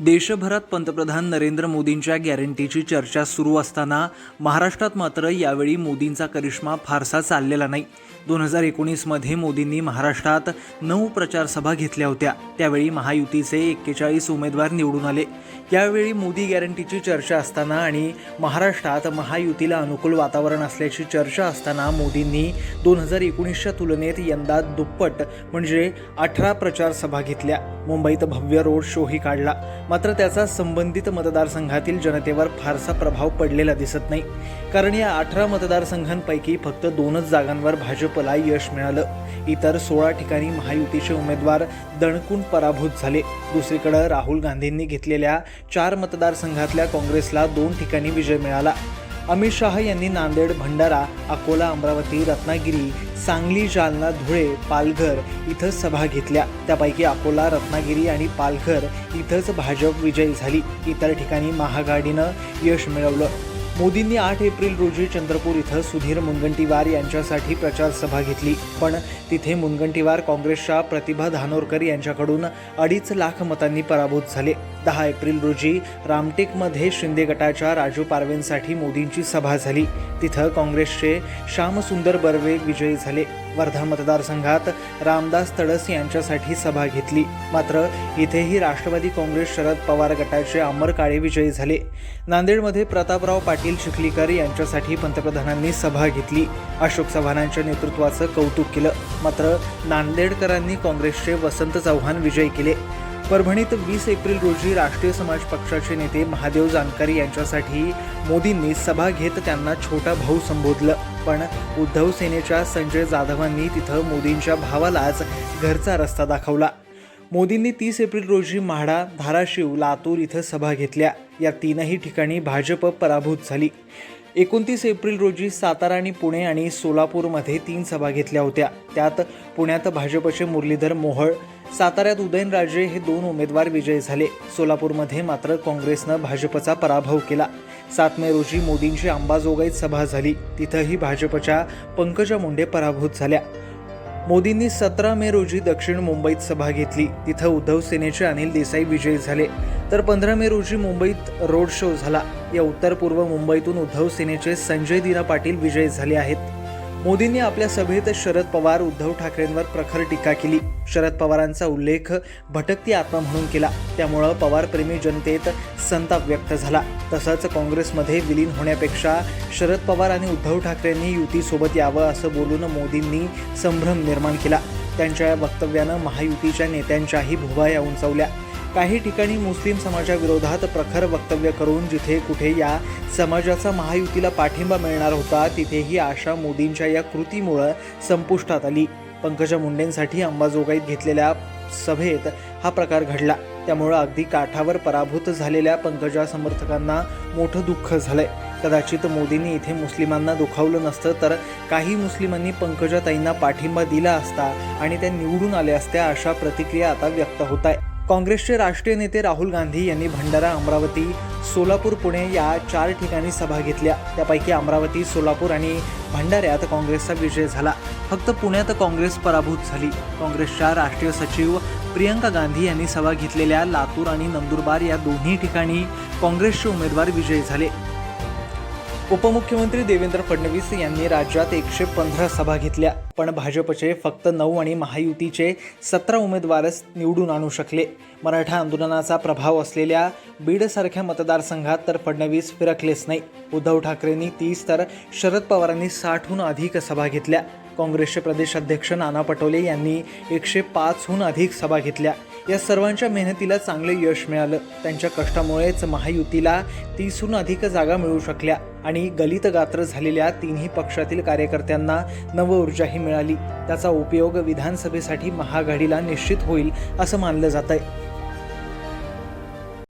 देशभरात पंतप्रधान नरेंद्र मोदींच्या गॅरंटीची चर्चा सुरू असताना महाराष्ट्रात मात्र यावेळी मोदींचा करिश्मा फारसा चाललेला नाही. दोन हजार एकोणीसमध्ये मोदींनी महाराष्ट्रात नऊ प्रचारसभा घेतल्या होत्या. त्यावेळी महायुतीचे एक्केचाळीस उमेदवार निवडून आले. यावेळी मोदी गॅरंटीची चर्चा असताना आणि महाराष्ट्रात महायुतीला अनुकूल वातावरण असल्याची चर्चा असताना मोदींनी दोन हजार एकोणीसच्या तुलनेत यंदा दुप्पट म्हणजे अठरा प्रचार सभा घेतल्या. मुंबईत भव्य रोड शोही काढला. मात्र त्याचा संबंधित मतदारसंघातील जनतेवर फारसा प्रभाव पडलेला दिसत नाही. कारण या अठरा मतदारसंघांपैकी फक्त दोनच जागांवर भाजपला यश मिळालं. इतर सोळा ठिकाणी महायुतीचे उमेदवार दणकून पराभूत झाले. दुसरीकडे राहुल गांधींनी घेतलेल्या चार मतदारसंघातल्या काँग्रेसला दोन ठिकाणी विजय मिळाला. अमित शहा यांनी नांदेड भंडारा अकोला अमरावती रत्नागिरी सांगली जालना धुळे पालघर इथं सभा घेतल्या. त्यापैकी अकोला रत्नागिरी आणि पालघर इथंच भाजप विजयी झाली. इतर ठिकाणी महागाडीनं यश मिळवलं. मोदींनी आठ एप्रिल रोजी चंद्रपूर इथं सुधीर मुनगंटीवार यांच्यासाठी प्रचार सभा घेतली. पण तिथे मुनगंटीवार काँग्रेसच्या प्रतिभा धानोरकर यांच्याकडून अडीच लाख मतांनी पराभूत झाले. दहा एप्रिल रोजी रामटेकमध्ये शिंदे गटाच्या राजू पारवेंसाठी मोदींची सभा झाली. तिथं काँग्रेसचे श्यामसुंदर बर्वे विजयी झाले. वर्धा मतदारसंघात रामदास तडस यांच्यासाठी सभा घेतली. मात्र इथेही राष्ट्रवादी काँग्रेस शरद पवार गटाचे अमर काळे विजयी झाले. नांदेडमध्ये प्रतापराव पाटील चिखलीकर यांच्यासाठी पंतप्रधानांनी सभा घेतली. अशोक चव्हाणांच्या नेतृत्वाचं कौतुक केलं. मात्र नांदेडकरांनी काँग्रेसचे वसंत चव्हाण विजयी केले. परभणीत वीस एप्रिल रोजी राष्ट्रीय समाज पक्षाचे नेते महादेव जानकरी यांच्यासाठी मोदींनी सभा घेत त्यांना छोटा भाऊ संबोधलं. पण उद्धव सेनेच्या संजय जाधवांनी तिथं मोदींच्या भावालाच घरचा रस्ता दाखवला. मोदींनी तीस एप्रिल रोजी म्हाडा धाराशिव लातूर इथं सभा घेतल्या. या तीनही ठिकाणी भाजप पराभूत झाली. एकोणतीस एप्रिल रोजी सातारा आणि पुणे आणि सोलापूरमध्ये तीन सभा घेतल्या होत्या. त्यात पुण्यात भाजपचे मुरलीधर मोहळ साताऱ्यात उदयनराजे हे दोन उमेदवार विजयी झाले. सोलापूरमध्ये मात्र काँग्रेसनं भाजपचा पराभव केला. सात मे रोजी मोदींची अंबाजोगाईत सभा झाली. तिथंही भाजपच्या पंकजा मुंडे पराभूत झाल्या. मोदींनी सतरा मे रोजी दक्षिण मुंबईत सभा घेतली. तिथं उद्धव सेनेचे अनिल देसाई विजयी झाले. तर पंधरा मे रोजी मुंबईत रोड शो झाला. या उत्तर पूर्व मुंबईतून उद्धव सेनेचे संजय दिना पाटील विजयी झाले आहेत. मोदींनी आपल्या सभेत शरद पवार उद्धव ठाकरेंवर प्रखर टीका केली. शरद पवारांचा उल्लेख भटकती आत्मा म्हणून केला. त्यामुळं पवारप्रेमी जनतेत संताप व्यक्त झाला. तसंच काँग्रेसमध्ये विलीन होण्यापेक्षा शरद पवार आणि उद्धव ठाकरेंनी युतीसोबत यावं असं बोलून मोदींनी संभ्रम निर्माण केला. त्यांच्या या वक्तव्यानं महायुतीच्या नेत्यांच्याही भुवाया उंचावल्या. काही ठिकाणी मुस्लिम समाजाविरोधात प्रखर वक्तव्य करून जिथे कुठे या समाजाचा महायुतीला पाठिंबा मिळणार होता तिथेही आशा मोदींच्या या कृतीमुळं संपुष्टात आली. पंकजा मुंडेंसाठी अंबाजोगाईत घेतलेल्या सभेत हा प्रकार घडला. त्यामुळं अगदी काठावर पराभूत झालेल्या पंकजा समर्थकांना मोठं दुःख झालंय. कदाचित मोदींनी इथे मुस्लिमांना दुखावलं नसतं तर काही मुस्लिमांनी पंकजाताईंना पाठिंबा दिला असता आणि त्या निवडून आल्या असत्या अशा प्रतिक्रिया आता व्यक्त होत आहे. काँग्रेसचे राष्ट्रीय नेते राहुल गांधी यांनी भंडारा अमरावती सोलापूर पुणे या चार ठिकाणी सभा घेतल्या. त्यापैकी अमरावती सोलापूर आणि भंडाऱ्यात काँग्रेसचा विजय झाला. फक्त पुण्यात काँग्रेस पराभूत झाली. काँग्रेसच्या राष्ट्रीय सचिव प्रियंका गांधी यांनी सभा घेतलेल्या लातूर आणि नंदुरबार या दोन्ही ठिकाणी काँग्रेसचे उमेदवार विजयी झाले. उपमुख्यमंत्री देवेंद्र फडणवीस यांनी राज्यात एकशे पंधरा सभा घेतल्या. पण भाजपचे फक्त नऊ आणि महायुतीचे सतरा उमेदवारच निवडून आणू शकले. मराठा आंदोलनाचा प्रभाव असलेल्या बीडसारख्या मतदारसंघात तर फडणवीस फिरकलेच नाही. उद्धव ठाकरेंनी तीस तर शरद पवारांनी साठहून अधिक सभा घेतल्या. काँग्रेसचे प्रदेश अध्यक्ष नाना पटोले यांनी एकशे पाचहून अधिक सभा घेतल्या. या सर्वांच्या मेहनतीला चांगले यश मिळालं. त्यांच्या कष्टामुळेच महायुतीला तीसहून अधिक जागा मिळू शकल्या आणि गलित गात्र झालेल्या तिन्ही पक्षातील कार्यकर्त्यांना नवऊर्जाही मिळाली. त्याचा उपयोग विधानसभेसाठी महाआघाडीला निश्चित होईल असं मानलं जात आहे